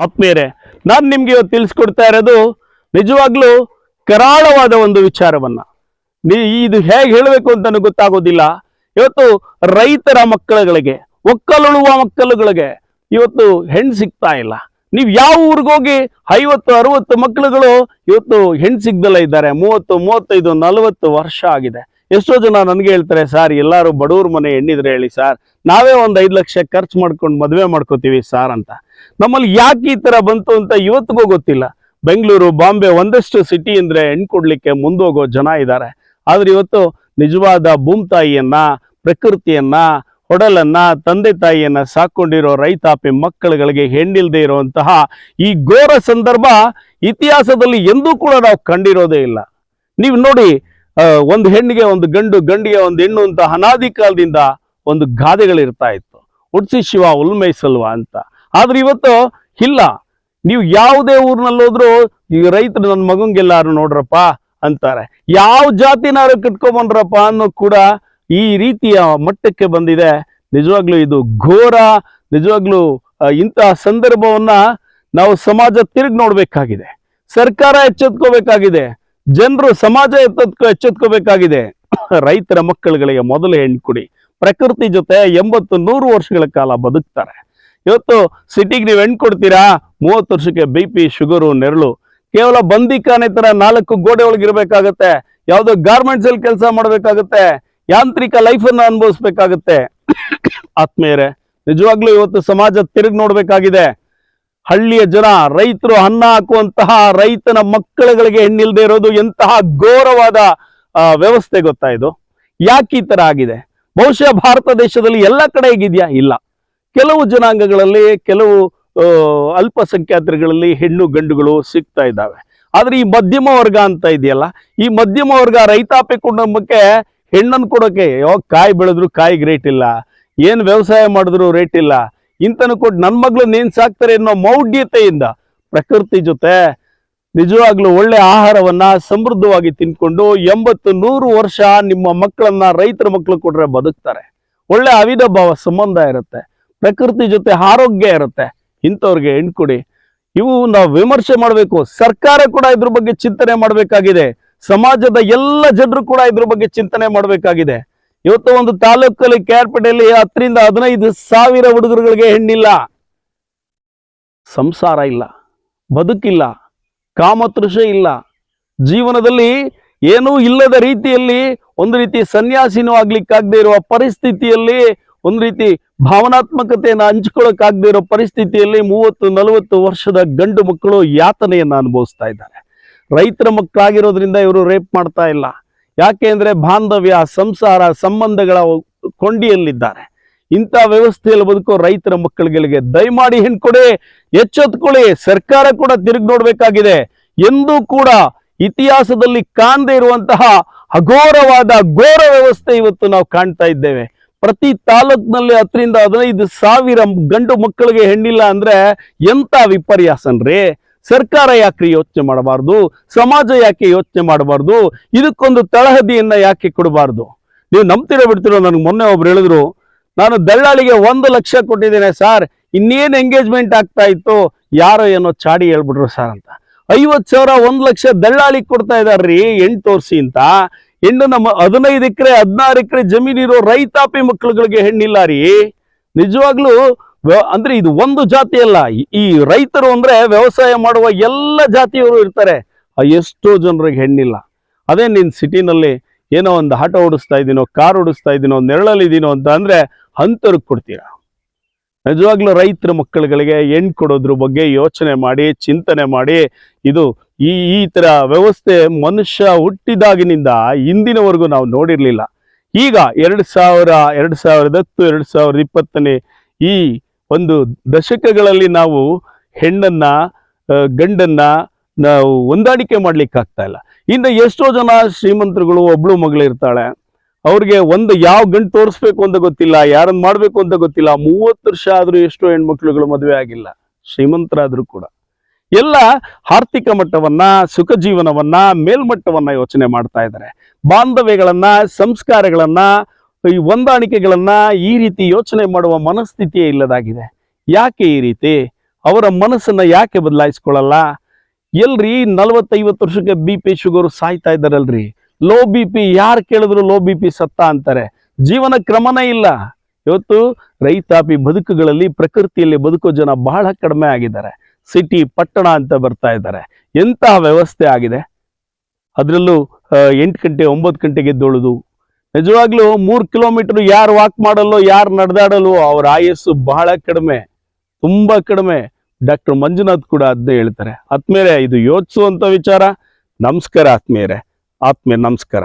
ಆತ್ಮೀಯರೇ, ನಾನು ನಿಮ್ಗೆ ಇವತ್ತು ತಿಳಿಸ್ಕೊಡ್ತಾ ಇರೋದು ನಿಜವಾಗ್ಲೂ ಕರಾಳವಾದ ಒಂದು ವಿಚಾರವನ್ನ. ನೀ- ಇದು ಹೇಗೆ ಹೇಳಬೇಕು ಅಂತ ನನಗೆ ಗೊತ್ತಾಗೋದಿಲ್ಲ. ಇವತ್ತು ರೈತರ ಮಕ್ಕಳುಗಳಿಗೆ, ಒಕ್ಕಲುಳುವ ಮಕ್ಕಳುಗಳಿಗೆ ಇವತ್ತು ಹೆಣ್ಣು ಸಿಗ್ತಾ ಇಲ್ಲ. ನೀವು ಯಾವ ಊರಿಗೋಗಿ ಐವತ್ತು, ಅರವತ್ತು ಮಕ್ಕಳುಗಳು ಇವತ್ತು ಹೆಣ್ಣು ಸಿಗ್ದಲ್ಲ ಇದ್ದಾರೆ. ಮೂವತ್ತು, ಮೂವತ್ತೈದು, ನಲವತ್ತು ವರ್ಷ ಆಗಿದೆ. ಎಷ್ಟೋ ಜನ ನನಗೆ ಹೇಳ್ತಾರೆ, ಸರ್, ಎಲ್ಲರೂ ಬಡವ್ರ ಮನೆ ಹೆಣ್ಣಿದ್ರೆ ಹೇಳಿ ಸರ್. ನಾವೇ ಒಂದು ಐದು ಲಕ್ಷ ಖರ್ಚು ಮಾಡ್ಕೊಂಡು ಮದುವೆ ಮಾಡ್ಕೋತೀವಿ ಸಾರ್ ಅಂತ. ನಮ್ಮಲ್ಲಿ ಯಾಕೆ ಈ ಥರ ಬಂತು ಅಂತ ಇವತ್ತಿಗೂ ಗೊತ್ತಿಲ್ಲ. ಬೆಂಗಳೂರು, ಬಾಂಬೆ ಒಂದಷ್ಟು ಸಿಟಿ ಅಂದ್ರೆ ಹೆಣ್ಣು ಕೊಡ್ಲಿಕ್ಕೆ ಮುಂದೋಗೋ ಜನ ಇದ್ದಾರೆ. ಆದ್ರೆ ಇವತ್ತು ನಿಜವಾದ ಭೂಮ್ತಾಯಿಯನ್ನು ಪ್ರಕೃತಿಯನ್ನ ಹೊಡಲನ್ನ ತಂದೆ ತಾಯಿಯನ್ನ ಸಾಕೊಂಡಿರೋ ರೈತಾಪಿ ಮಕ್ಕಳುಗಳಿಗೆ ಹೆಣ್ಣಿಲ್ದೇ ಇರುವಂತಹ ಈ ಘೋರ ಸಂದರ್ಭ ಇತಿಹಾಸದಲ್ಲಿ ಎಂದೂ ಕೂಡ ನಾವು ಕಂಡಿರೋದೇ ಇಲ್ಲ. ನೀವು ನೋಡಿ ಒಂದು ಹೆಣ್ಣಿಗೆ, ಒಂದು ಗಂಡು, ಗಂಡಿಗೆ, ಒಂದು ಹೆಣ್ಣು ಅಂತ ಅನಾದಿ ಕಾಲದಿಂದ ಒಂದು ಗಾದೆಗಳಿರ್ತಾ ಇತ್ತು. ಉಡ್ಸಿ ಶಿವ ಉಲ್ಮೈಸಲ್ವಾ ಅಂತ. ಆದ್ರೆ ಇವತ್ತು ಇಲ್ಲ. ನೀವು ಯಾವುದೇ ಊರಿನಲ್ಲೋದ್ರೂ ಈ ರೈತರು ನನ್ನ ಮಗಂಗೆಲ್ಲಾರು ನೋಡ್ರಪ್ಪ ಅಂತಾರೆ. ಯಾವ ಜಾತಿನಾರು ಕಟ್ಕೊಂಬಂದ್ರಪ್ಪ ಅನ್ನೋ ಕೂಡ ಈ ರೀತಿಯ ಮಟ್ಟಕ್ಕೆ ಬಂದಿದೆ. ನಿಜವಾಗ್ಲೂ ಇದು ಘೋರ, ನಿಜವಾಗ್ಲೂ ಇಂತಹ ಸಂದರ್ಭವನ್ನ ನಾವು ಸಮಾಜ ತಿರುಗಿ ನೋಡ್ಬೇಕಾಗಿದೆ. ಸರ್ಕಾರ ಎಚ್ಚೆತ್ಕೋಬೇಕಾಗಿದೆ. ಜನರು ಸಮಾಜ ಎತ್ತತ್ಕೋ, ಎಚ್ಚೆತ್ಕೋಬೇಕಾಗಿದೆ. ರೈತರ ಮಕ್ಕಳುಗಳಿಗೆ ಮೊದಲು ಹೆಣ್ಣು ಕೊಡಿ. ಪ್ರಕೃತಿ ಜೊತೆ ಎಂಬತ್ತು ನೂರು ವರ್ಷಗಳ ಕಾಲ ಬದುಕ್ತಾರೆ. ಇವತ್ತು ಸಿಟಿಗೆ ನೀವು ಹೆಣ್ಣು ಕೊಡ್ತೀರಾ? ಮೂವತ್ತು ವರ್ಷಕ್ಕೆ ಬಿ ಪಿ, ಶುಗರು, ನೆರಳು. ಕೇವಲ ಬಂದಿಕಾನೆ ತರ ನಾಲ್ಕು ಗೋಡೆ ಒಳಗೆ ಇರಬೇಕಾಗತ್ತೆ. ಯಾವುದೋ ಗಾರ್ಮೆಂಟ್ಸ್ ಅಲ್ಲಿ ಕೆಲಸ ಮಾಡಬೇಕಾಗತ್ತೆ. ಯಾಂತ್ರಿಕ ಲೈಫ್ ಅನ್ನ ಅನುಭವಿಸ್ಬೇಕಾಗತ್ತೆ. ಆತ್ಮೀಯರೇ, ನಿಜವಾಗ್ಲೂ ಇವತ್ತು ಸಮಾಜ ತಿರುಗಿ ನೋಡ್ಬೇಕಾಗಿದೆ. ಹಳ್ಳಿಯ ಜನ, ರೈತರು ಅನ್ನ ಹಾಕುವಂತಹ ರೈತನ ಮಕ್ಕಳುಗಳಿಗೆ ಹೆಣ್ಣಿಲ್ದೇ ಇರೋದು ಎಂತಹ ಘೋರವಾದ ವ್ಯವಸ್ಥೆ ಗೊತ್ತಾ ಇದು? ಯಾಕೆ ಈ ತರ ಆಗಿದೆ? ಬಹುಶಃ ಭಾರತ ದೇಶದಲ್ಲಿ ಎಲ್ಲ ಕಡೆ ಹೇಗಿದ್ಯಾ? ಇಲ್ಲ. ಕೆಲವು ಜನಾಂಗಗಳಲ್ಲಿ ಕೆಲವು ಅಲ್ಪಸಂಖ್ಯಾತರುಗಳಲ್ಲಿ ಹೆಣ್ಣು ಗಂಡುಗಳು ಸಿಗ್ತಾ ಇದ್ದಾವೆ. ಆದ್ರೆ ಈ ಮಧ್ಯಮ ವರ್ಗ ಅಂತ ಇದೆಯಲ್ಲ, ಈ ಮಧ್ಯಮ ವರ್ಗ ರೈತಾಪಿ ಕುಟುಂಬಕ್ಕೆ ಹೆಣ್ಣನ್ನು ಕೊಡೋಕೆ ಯಾವಾಗ ಕಾಯಿ ಬೆಳೆದ್ರು ಕಾಯಿಗೆ ರೇಟ್ ಇಲ್ಲ, ಏನು ವ್ಯವಸಾಯ ಮಾಡಿದ್ರು ರೇಟ್ ಇಲ್ಲ ಇಂಥನ ಕೊಟ್ಟು ನನ್ನ ಮಗಳು ನೇನ್ ಸಾಕ್ತಾರೆ ಅನ್ನೋ ಮೌಢ್ಯತೆಯಿಂದ ಪ್ರಕೃತಿ ಜೊತೆ ನಿಜವಾಗ್ಲೂ ಒಳ್ಳೆ ಆಹಾರವನ್ನ ಸಮೃದ್ಧವಾಗಿ ತಿನ್ಕೊಂಡು ಎಂಬತ್ತು ನೂರು ವರ್ಷ ನಿಮ್ಮ ಮಕ್ಕಳನ್ನ ರೈತರ ಮಕ್ಕಳು ಕೊಟ್ರೆ ಬದುಕ್ತಾರೆ. ಒಳ್ಳೆ ಭಾವ ಸಂಬಂಧ ಇರುತ್ತೆ. ಪ್ರಕೃತಿ ಜೊತೆ ಆರೋಗ್ಯ ಇರುತ್ತೆ. ಇಂಥವ್ರಿಗೆ ಹೆಣ್ಣು ಕೊಡಿ ಇವು ನಾವು ವಿಮರ್ಶೆ ಮಾಡಬೇಕು. ಸರ್ಕಾರ ಕೂಡ ಇದ್ರ ಬಗ್ಗೆ ಚಿಂತನೆ ಮಾಡಬೇಕಾಗಿದೆ. ಸಮಾಜದ ಎಲ್ಲ ಜನರು ಕೂಡ ಇದ್ರ ಬಗ್ಗೆ ಚಿಂತನೆ ಮಾಡಬೇಕಾಗಿದೆ. ಇವತ್ತು ಒಂದು ತಾಲೂಕಲ್ಲಿ ಕೇರ್ಪೇಟೆಯಲ್ಲಿ ಹತ್ತರಿಂದ ಹದಿನೈದು ಸಾವಿರ ಹುಡುಗರುಗಳಿಗೆ ಹೆಣ್ಣಿಲ್ಲ. ಸಂಸಾರ ಇಲ್ಲ, ಬದುಕಿಲ್ಲ, ಕಾಮತೃಷ ಇಲ್ಲ. ಜೀವನದಲ್ಲಿ ಏನೂ ಇಲ್ಲದ ರೀತಿಯಲ್ಲಿ ಒಂದು ರೀತಿ ಸನ್ಯಾಸಿನೂ ಆಗ್ಲಿಕ್ಕಾಗದೇ ಇರುವ ಪರಿಸ್ಥಿತಿಯಲ್ಲಿ ಒಂದು ರೀತಿ ಭಾವನಾತ್ಮಕತೆಯನ್ನು ಹಂಚ್ಕೊಳ್ಳೋಕ್ಕಾಗದೇ ಇರೋ ಪರಿಸ್ಥಿತಿಯಲ್ಲಿ ಮೂವತ್ತು, ನಲವತ್ತು ವರ್ಷದ ಗಂಡು ಮಕ್ಕಳು ಯಾತನೆಯನ್ನು ಅನುಭವಿಸ್ತಾ ಇದ್ದಾರೆ. ರೈತರ ಮಕ್ಕಳಾಗಿರೋದ್ರಿಂದ ಇವರು ರೇಪ್ ಮಾಡ್ತಾ ಇಲ್ಲ. ಯಾಕೆ ಅಂದರೆ ಬಾಂಧವ್ಯ, ಸಂಸಾರ, ಸಂಬಂಧಗಳ ಕೊಂಡಿಯಲ್ಲಿದ್ದಾರೆ. ಇಂಥ ವ್ಯವಸ್ಥೆಯಲ್ಲಿ ಬದುಕೋ ರೈತರ ಮಕ್ಕಳುಗಳಿಗೆ ದಯಮಾಡಿ ಹಿಂಡ್ಕೊಡಿ ಎಚ್ಚೆತ್ಕೊಳ್ಳಿ, ಸರ್ಕಾರ ಕೂಡ ತಿರುಗಿ ನೋಡಬೇಕಾಗಿದೆ. ಎಂದೂ ಕೂಡ ಇತಿಹಾಸದಲ್ಲಿ ಕಾಣದೇ ಇರುವಂತಹ ಅಘೋರವಾದ ಘೋರ ವ್ಯವಸ್ಥೆ ಇವತ್ತು ನಾವು ಕಾಣ್ತಾ ಇದ್ದೇವೆ. ಪ್ರತಿ ತಾಲೂಕಿನಲ್ಲಿ ಹತ್ತರಿಂದ ಹದಿನೈದು ಸಾವಿರ ಗಂಡು ಮಕ್ಕಳಿಗೆ ಹೆಣ್ಣಿಲ್ಲ ಅಂದ್ರೆ ಎಂತ ವಿಪರ್ಯಾಸನ್ರಿ? ಸರ್ಕಾರ ಯಾಕೆ ಯೋಚನೆ ಮಾಡಬಾರ್ದು? ಸಮಾಜ ಯಾಕೆ ಯೋಚನೆ ಮಾಡಬಾರ್ದು? ಇದಕ್ಕೊಂದು ತಳಹದಿಯನ್ನ ಯಾಕೆ ಕೊಡಬಾರ್ದು? ನೀವು ನಂಬ್ತಿರೋ ಬಿಡ್ತಿರೋ ನನಗೆ ಮೊನ್ನೆ ಒಬ್ರು ಹೇಳಿದ್ರು, ನಾನು ದಳ್ಳಾಳಿಗೆ ಒಂದು ಲಕ್ಷ ಕೊಟ್ಟಿದ್ದೇನೆ ಸರ್, ಇನ್ನೇನು ಎಂಗೇಜ್ಮೆಂಟ್ ಆಗ್ತಾ ಇತ್ತು? ಯಾರೋ ಏನೋ ಚಾಡಿ ಹೇಳ್ಬಿಟ್ರು ಸರ್ ಅಂತ. ಐವತ್ ಸಾವಿರ ಒಂದ್ ಲಕ್ಷ ದಳ್ಳಾಳಿಗೆ ಕೊಡ್ತಾ ಇದಾರ್ರಿ, ಎಂಟು ತೋರಿಸಿ ಅಂತ. ಹೆಣ್ಣು ನಮ್ಮ ಹದಿನೈದು ಎಕರೆ, ಹದಿನಾರು ಎಕರೆ ಜಮೀನಿರೋ ರೈತಾಪಿ ಮಕ್ಕಳುಗಳಿಗೆ ಹೆಣ್ಣಿಲ್ಲ ರೀ ನಿಜವಾಗ್ಲೂ ಅಂದ್ರೆ ಇದು ಒಂದು ಜಾತಿ ಅಲ್ಲ. ಈ- ರೈತರು ಅಂದ್ರೆ ವ್ಯವಸಾಯ ಮಾಡುವ ಎಲ್ಲ ಜಾತಿಯವರು ಇರ್ತಾರೆ. ಎಷ್ಟೋ ಜನರಿಗೆ ಹೆಣ್ಣಿಲ್ಲ. ಅದೇ ನಿನ್ ಸಿಟಿನಲ್ಲಿ ಏನೋ ಒಂದು ಆಟೋ ಓಡಿಸ್ತಾ ಇದ್ದೀನೋ ಕಾರ್ ಓಡಿಸ್ತಾ ಇದ್ದೀನೋ ನೆರಳಲ್ಲಿದ್ದೀನೋ ಅಂತ ಅಂದ್ರೆ ಅಂತರ್ಗೆ ಕೊಡ್ತೀರಾ? ನಿಜವಾಗ್ಲೂ ರೈತರ ಮಕ್ಕಳುಗಳಿಗೆ ಹೆಣ್ಣು ಕೊಡೋದ್ರ ಬಗ್ಗೆ ಯೋಚನೆ ಮಾಡಿ, ಚಿಂತನೆ ಮಾಡಿ, ಇದು ಈ ಈ ತರ ವ್ಯವಸ್ಥೆ ಮನುಷ್ಯ ಹುಟ್ಟಿದಾಗಿನಿಂದ ಇಂದಿನವರೆಗೂ ನಾವು ನೋಡಿರಲಿಲ್ಲ. ಈಗ ಎರಡ್ ಸಾವಿರ, ಎರಡ್ ಸಾವಿರದ ಹತ್ತು, ಎರಡ್ ಸಾವಿರದ ಇಪ್ಪತ್ತನೇ ಈ ಒಂದು ದಶಕಗಳಲ್ಲಿ ನಾವು ಹೆಣ್ಣನ್ನ ಗಂಡನ್ನು ನಾವು ಹೊಂದಾಣಿಕೆ ಮಾಡ್ಲಿಕ್ಕೆ ಆಗ್ತಾ ಇಲ್ಲ. ಇನ್ನು ಎಷ್ಟೋ ಜನ ಶ್ರೀಮಂತರುಗಳು, ಒಬ್ಳು ಮಗಳು ಇರ್ತಾಳೆ. ಅವ್ರಿಗೆ ಒಂದು ಯಾವ ಗಂಟು ತೋರಿಸ್ಬೇಕು ಅಂತ ಗೊತ್ತಿಲ್ಲ, ಯಾರನ್ನ ಮಾಡಬೇಕು ಅಂತ ಗೊತ್ತಿಲ್ಲ. ಮೂವತ್ತು ವರ್ಷ ಆದ್ರೂ ಎಷ್ಟೋ ಹೆಣ್ಮಕ್ಳುಗಳು ಮದುವೆ ಆಗಿಲ್ಲ. ಶ್ರೀಮಂತರಾದರೂ ಕೂಡ. ಎಲ್ಲ ಆರ್ಥಿಕ ಮಟ್ಟವನ್ನ, ಸುಖ ಜೀವನವನ್ನ, ಮೇಲ್ಮಟ್ಟವನ್ನ ಯೋಚನೆ ಮಾಡ್ತಾ ಇದ್ದಾರೆ. ಬಾಂಧವ್ಯಗಳನ್ನ, ಸಂಸ್ಕಾರಗಳನ್ನ, ಈ ಹೊಂದಾಣಿಕೆಗಳನ್ನ ಈ ರೀತಿ ಯೋಚನೆ ಮಾಡುವ ಮನಸ್ಥಿತಿಯೇ ಇಲ್ಲದಾಗಿದೆ. ಯಾಕೆ ಈ ರೀತಿ? ಅವರ ಮನಸ್ಸನ್ನ ಯಾಕೆ ಬದಲಾಯಿಸ್ಕೊಳ್ಳಲ್ಲ? ಎಲ್ರಿ ನಲವತ್ತೈವತ್ತು ವರ್ಷಕ್ಕೆ ಬಿ ಪಿ ಶುಗರ್ ಸಾಯ್ತಾ ಇದ್ದಾರಲ್ರಿ. ಲೋ ಬಿ ಪಿ ಯಾರು ಕೇಳಿದ್ರು ಲೋ ಬಿ ಪಿ ಸತ್ತ ಅಂತಾರೆ. ಜೀವನ ಕ್ರಮನೇ ಇಲ್ಲ. ಇವತ್ತು ರೈತಾಪಿ ಬದುಕುಗಳಲ್ಲಿ, ಪ್ರಕೃತಿಯಲ್ಲಿ ಬದುಕೋ ಜನ ಬಹಳ ಕಡಿಮೆ ಆಗಿದ್ದಾರೆ. ಸಿಟಿ, ಪಟ್ಟಣ ಅಂತ ಬರ್ತಾ ಇದ್ದಾರೆ. ಎಂತಹ ವ್ಯವಸ್ಥೆ ಆಗಿದೆ? ಅದರಲ್ಲೂ ಎಂಟು ಗಂಟೆ, ಒಂಬತ್ತು ಗಂಟೆಗೆ ಎದ್ದೊಳುದು. ನಿಜವಾಗ್ಲೂ ಮೂರು ಕಿಲೋಮೀಟರ್ ಯಾರು ವಾಕ್ ಮಾಡಲ್ಲೋ, ಯಾರು ನಡೆದಾಡಲ್ವೋ ಅವರ ಆಯಸ್ಸು ಬಹಳ ಕಡಿಮೆ, ತುಂಬಾ ಕಡಿಮೆ. ಡಾಕ್ಟರ್ ಮಂಜುನಾಥ್ ಕೂಡ ಅದನ್ನೇ ಹೇಳ್ತಾರೆ. ಆತ್ಮೇಲೆ ಇದು ಯೋಚಿಸುವಂತ ವಿಚಾರ. ನಮಸ್ಕಾರ ಆತ್ಮೀಯರೇ. ಆತ್ಮೀಯ ನಮಸ್ಕಾರ.